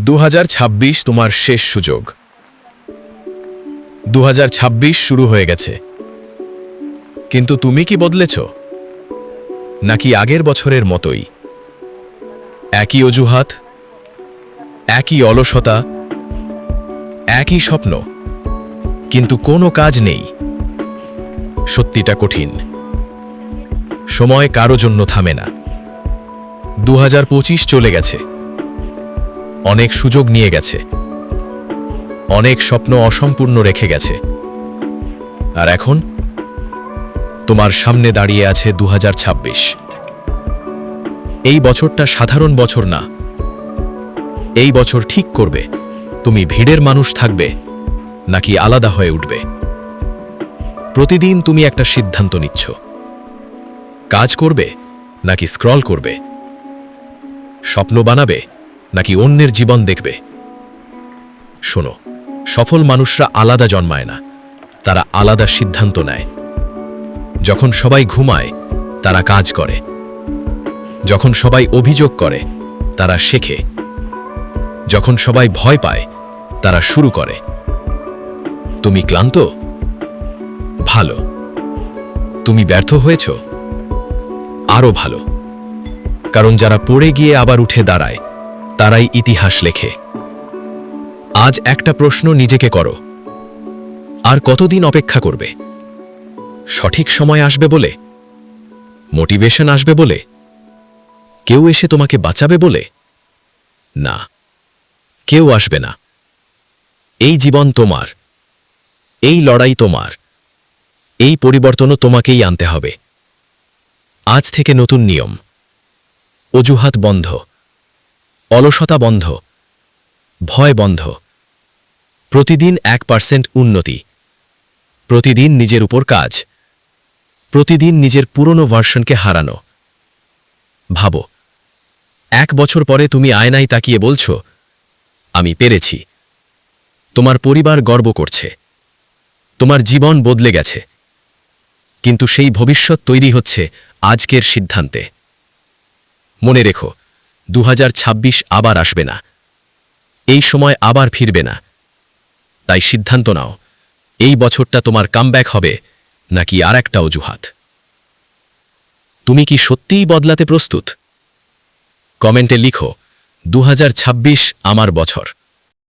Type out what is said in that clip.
দু হাজার ছাব্বিশ তোমার শেষ সুযোগ। দু হাজার ছাব্বিশ শুরু হয়ে গেছে। কিন্তু তুমি কি বদলেছ? নাকি আগের বছরের মতোই? একই অজুহাত, একই অলসতা, একই স্বপ্ন, কিন্তু কোনো কাজ নেই। সত্যিটা কঠিন। সময় কারও জন্য থামে না। দু হাজার পঁচিশ চলে গেছে। অনেক সুযোগ নিয়ে গেছে। অনেক স্বপ্ন অসম্পূর্ণ রেখে গেছে। আর এখন তোমার সামনে দাঁড়িয়ে আছে দু হাজার ছাব্বিশ। এই বছরটা সাধারণ বছর না। এই বছর ঠিক করবে। তুমি ভিড়ের মানুষ থাকবে, নাকি আলাদা হয়ে উঠবে। প্রতিদিন তুমি একটা সিদ্ধান্ত নিচ্ছ। কাজ করবে, নাকি স্ক্রল করবে। স্বপ্ন বানাবে নাকি অন্যের জীবন দেখবে? শোনো, সফল মানুষরা আলাদা জন্মায় না, তারা আলাদা সিদ্ধান্ত নেয়। যখন সবাই ঘুমায়, তারা কাজ করে। যখন সবাই অভিযোগ করে, তারা শেখে। যখন সবাই ভয় পায়, তারা শুরু করে। তুমি ক্লান্ত? ভালো। তুমি ব্যর্থ হয়েছ? আরও ভালো। কারণ যারা পড়ে গিয়ে আবার উঠে দাঁড়ায় তারাই ইতিহাস লেখে। আজ একটা প্রশ্ন নিজেকে করো। আর কতদিন অপেক্ষা করবে? সঠিক সময় আসবে বলে? মোটিভেশন আসবে বলে? কেউ এসে তোমাকে বাঁচাবে বলে? না, কেউ আসবে না। এই জীবন তোমার, এই লড়াই তোমার, এই পরিবর্তনও তোমাকেই আনতে হবে। আজ থেকে নতুন নিয়ম। অজুহাত বন্ধ। অলসতা বন্ধ, ভয় বন্ধ। প্রতিদিন এক পার্সেন্ট উন্নতি। প্রতিদিন নিজের উপর কাজ। প্রতিদিন নিজের পুরনো ভার্সনকে হারানো। ভাবো, এক বছর পরে তুমি আয়নায় তাকিয়ে বলছো, আমি পেরেছি। তোমার পরিবার গর্ব করছে। তোমার জীবন বদলে গেছে। কিন্তু সেই ভবিষ্যৎ তৈরি হচ্ছে আজকের সিদ্ধান্তে। মনে রেখো দু হাজার ছাব্বিশ আবার আসবে না। এই সময় আবার ফিরবে না। তাই সিদ্ধান্ত নাও, এই বছরটা তোমার কামব্যাক হবে নাকি আর একটা অজুহাত। তুমি কি সত্যিই বদলাতে প্রস্তুত? কমেন্টে লিখো দু হাজার ছাব্বিশ আমার বছর।